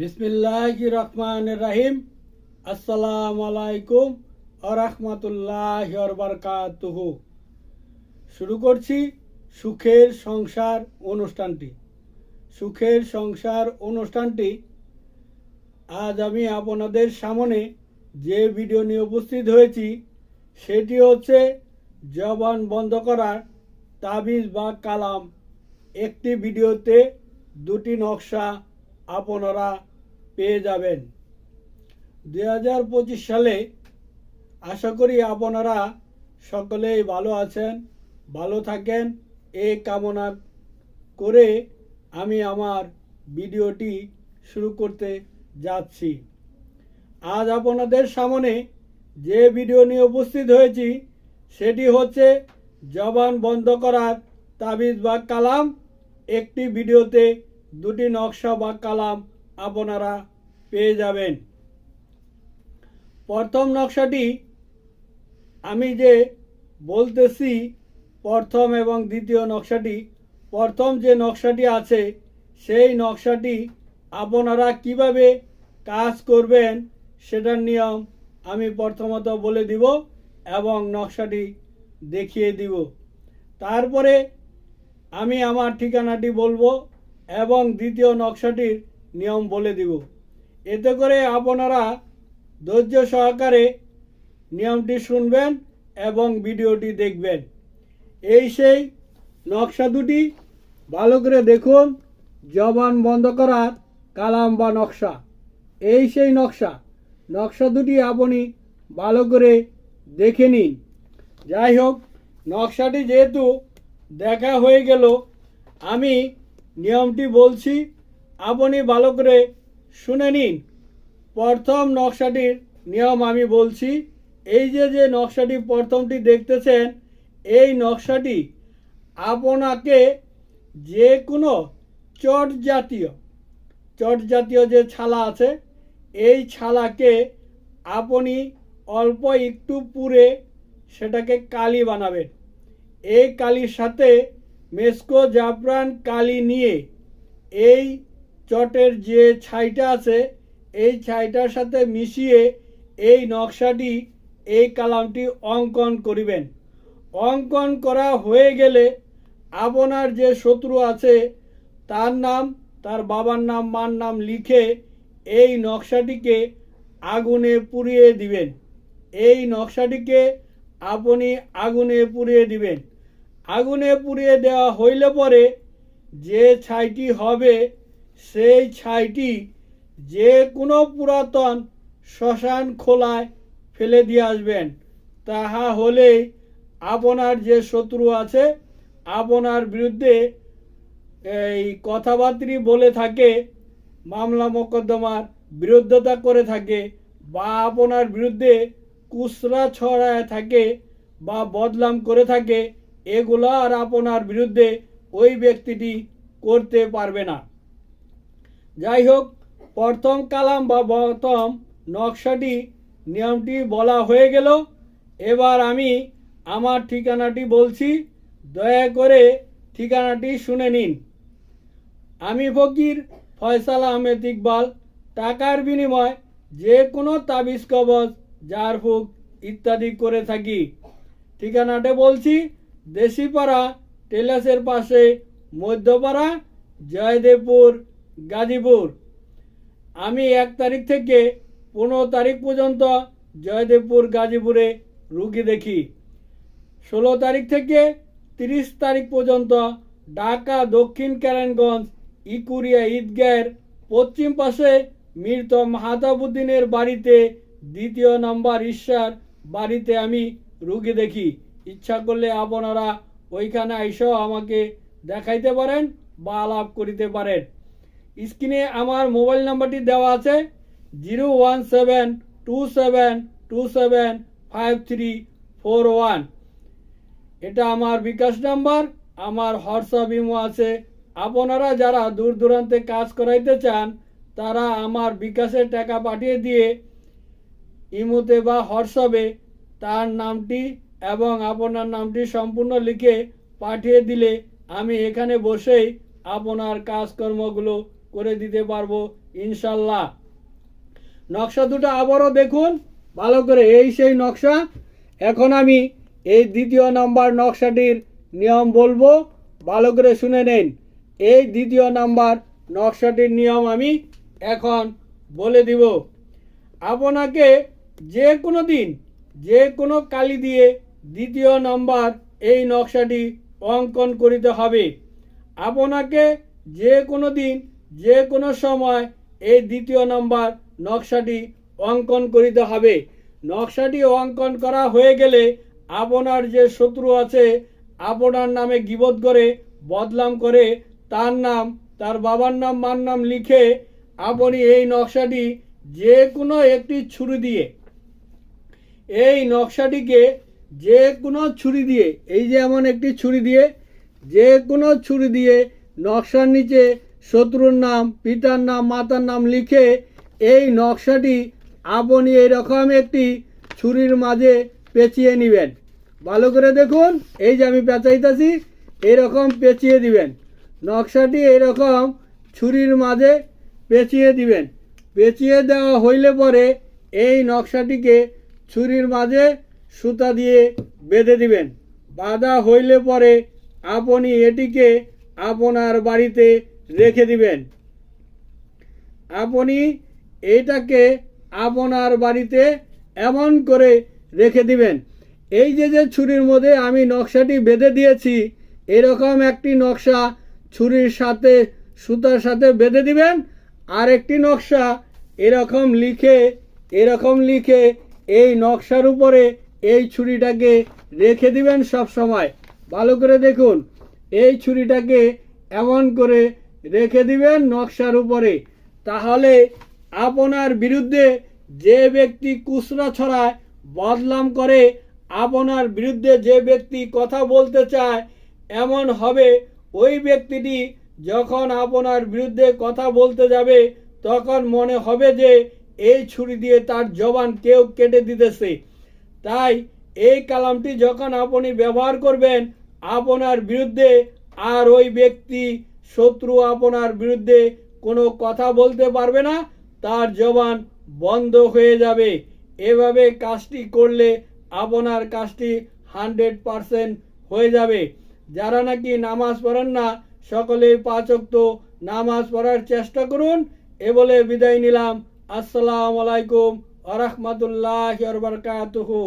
বিসমিল্লাহ রহমান রাহিম আসসালামু আলাইকুম আরহামতুল্লাহ বারকাতুহু। শুরু করছি সুখের সংসার অনুষ্ঠানটি। সুখের সংসার অনুষ্ঠানটি আজ আমি আপনাদের সামনে যে ভিডিও নিয়ে উপস্থিত হয়েছি, সেটি হচ্ছে জবান বন্ধ করার তাবিজ বা কালাম। একটি ভিডিওতে দুটি নকশা আপনারা পেয়ে যাবেন। দুই হাজার পঁচিশ সালে আশা করি আপনারা সকলেই ভালো আছেন, ভালো থাকেন। এই কামনা করে আমি আমার ভিডিওটি শুরু করতে যাচ্ছি। আজ আপনাদের সামনে যে ভিডিও নিয়ে উপস্থিত হয়েছি, সেটি হচ্ছে জবান বন্ধ করার তাবিজ বা কালাম। একটি ভিডিওতে দুটি নকশা বা কালাম আপনারা পেয়ে যাবেন। প্রথম নকশাটি আমি যে বলতেছি প্রথম এবং দ্বিতীয় নকশাটি, প্রথম যে নকশাটি আছে, সেই নকশাটি আপনারা কীভাবে কাজ করবেন সেটার নিয়ম আমি প্রথমত বলে দিব এবং নকশাটি দেখিয়ে দিব। তারপরে আমি আমার ঠিকানাটি বলব। এবং দ্বিতীয় নকশাটির নিয়ম বলে দিব। এতে করে আপনারা ধৈর্য সহকারে নিয়মটি শুনবেন এবং ভিডিওটি দেখবেন। এই সেই নকশা দুটি ভালো করে দেখুন, জবান বন্ধ করার কালাম বা নকশা। এই সেই নকশা। নকশা দুটি আপনি ভালো করে দেখে নিন। যাই হোক, নকশাটি যেহেতু দেখা হয়ে গেল, আমি নিয়মটি বলছি, আপনি ভালো করে শুনে নিন। প্রথম নকশাটির নিয়ম আমি বলছি, এই যে যে নকশাটি প্রথমটি দেখতেছেন, এই নকশাটি আপনাকে যে কোনো চট জাতীয় চট জাতীয় যে ছালা আছে, এই ছালাকে আপনি অল্প একটু পুড়ে সেটাকে কালি বানাবেন। এই কালির সাথে মেসকো জাফরান কালি নিয়ে। এই চটের যে ছাইটা আছে, এই ছাইটার সাথে মিশিয়ে এই নকশাটি এই কালামটি অঙ্কন করিবেন। অঙ্কন করা হয়ে গেলে আপনার যে শত্রু আছে, তার নাম, তার বাবার নাম, মার নাম লিখে এই নকশাটিকে আগুনে পুড়িয়ে দিবেন। এই নকশাটিকে আপনি আগুনে পুড়িয়ে দিবেন। আগুনে পুড়িয়ে দেওয়া হইলে পরে যে ছাইটি হবে, সেই ছাইটি যে কোনো পুরাতন শ্মশান খোলায় ফেলে দিয়ে আসবেন। তাহা হলেই আপনার যে শত্রু আছে, আপনার বিরুদ্ধে এই কথাবার্তি বলে থাকে, মামলা মোকদ্দমার বিরুদ্ধতা করে থাকে বা আপনার বিরুদ্ধে কুসরা ছড়ায় থাকে বা বদলাম করে থাকে এগুলো আর আপনার বিরুদ্ধে ওই ব্যক্তিটি করতে পারবে না। যাই হোক, প্রথম কালাম বা প্রথম নকশাটি, নিয়মটি বলা হয়ে গেল। এবার আমি আমার ঠিকানাটি বলছি। দয়া করে ঠিকানাটি শুনে নিন। আমি ফকির ফয়সাল আহমেদ ইকবাল। টাকার বিনিময় যে কোনো তাবিজ কবজ, জারফুক ইত্যাদি করে থাকি। ঠিকানাটা বলছি দেশিপাড়া টেলাসের পাশে মধ্যপাড়া, জয়দেবপুর, গাজীপুর। আমি এক তারিখ থেকে পনেরো তারিখ পর্যন্ত জয়দেবপুর, গাজীপুরে রুগী দেখি। ষোলো তারিখ থেকে তিরিশ তারিখ পর্যন্ত ঢাকা, দক্ষিণ কেরানগঞ্জ ইকুরিয়া ঈদগাহের পশ্চিম পাশে মৃত মাহাতাবুদ্দিনের বাড়িতে দ্বিতীয় নম্বর ঈশ্বর বাড়িতে আমি রুগী দেখি। ইচ্ছা করলে আপনারা ওইখানে এসেও আমাকে দেখাইতে পারেন বা আলাপ করিতে পারেন। স্ক্রিনে আমার মোবাইল নাম্বারটি দেওয়া আছে, zero one seven two seven two seven five three four one. এটা আমার বিকাশ নাম্বার, আমার হোয়াটসঅ্যাপ ইমো আছে। আপনারা যারা দূর দূরান্তে কাজ করাইতে চান, তারা আমার বিকাশে টাকা পাঠিয়ে দিয়ে ইমোতে বা হোয়াটসঅ্যাপে তার নামটি এবং আপনার নামটি সম্পূর্ণ লিখে পাঠিয়ে দিলে আমি এখানে বসেই আপনার কাজকর্মগুলো করে দিতে পারব, ইনশাল্লাহ। নকশা দুটো আবারও দেখুন, ভালো করে। এই সেই নকশা। এখন আমি এই দ্বিতীয় নাম্বার নকশাটির নিয়ম বলব, ভালো করে শুনে নিন। এই দ্বিতীয় নাম্বার নকশাটির নিয়ম আমি এখন বলে দিব। আপনাকে যে কোনো দিন, যে কোনো কালি দিয়ে দ্বিতীয় নম্বর, এই নকশাটি অঙ্কন করিতে হবে। আপনাকে যে কোনো দিন, যে কোনো সময় এই দ্বিতীয় নম্বর নকশাটি অঙ্কন করিতে হবে। নকশাটি অঙ্কন করা হয়ে গেলে আপনার যে শত্রু আছে, আপনার নামে গিবত করে বদলাম করে, তার নাম, তার বাবার নাম, মার নাম লিখে আপনি এই নকশাটি যে কোনো একটি ছুরি দিয়ে, এই নকশাটিকে যে কোনো ছুরি দিয়ে, এই যে এমন একটি ছুরি দিয়ে যে কোনো ছুরি দিয়ে নকশার নিচে শত্রুর নাম, পিতার নাম, মাতার নাম লিখে এই নকশাটি আপনি এরকম একটি ছুরির মাঝে পেঁচিয়ে নেবেন। ভালো করে দেখুন, এই যে আমি পেঁচাইতেছি, এরকম পেঁচিয়ে দিবেন। নকশাটি এরকম ছুরির মাঝে পেঁচিয়ে দিবেন। পেঁচিয়ে দেওয়া হইলে পরে এই নকশাটিকে ছুরির মাঝে সুতা দিয়ে বেঁধে দিবেন। বাঁধা হইলে পরে আপনি এটিকে আপনার বাড়িতে রেখে দিবেন। আপনি এটাকে আপনার বাড়িতে এমন করে রেখে দিবেন। এই যে যে ছুরির মধ্যে আমি নকশাটি বেঁধে দিয়েছি, এরকম একটি নকশা ছুরির সাথে, সুতার সাথে বেঁধে দিবেন। আর একটি নকশা এরকম লিখে এরকম লিখে এই নকশার উপরে এই ছুরিটাকে রেখে দিবেন সব সময়। ভালো করে দেখুন, এই ছুরিটাকে এমন করে রেখে দিবেন নকশার উপরে, তাহলে আপনার বিরুদ্ধে যে ব্যক্তি কুসরা ছড়ায় বদলাম করে, আপনার বিরুদ্ধে যে ব্যক্তি কথা বলতে চায়, এমন হবে ওই ব্যক্তিটি যখন আপনার বিরুদ্ধে কথা বলতে যাবে, তখন মনে হবে যে এই ছুরি দিয়ে তার জবান কেউ কেটে দিতেছে। তাই এই কালামটি যখন আপনি ব্যবহার করবেন, আপনার বিরুদ্ধে আর ওই ব্যক্তি, শত্রু আপনার বিরুদ্ধে কোনো কথা বলতে পারবে না, তার জবান বন্ধ হয়ে যাবে। এভাবে কাজটি করলে আপনার কাজটি হান্ড্রেড পারসেন্ট হয়ে যাবে। যারা নাকি নামাজ পড়েন না সকলে পাঁচক্ত নামাজ পড়ার চেষ্টা করুন। এ বলে বিদায় নিলাম। আসসালামু আলাইকুম আ রহমতুল্লাহ বারকাতুহু।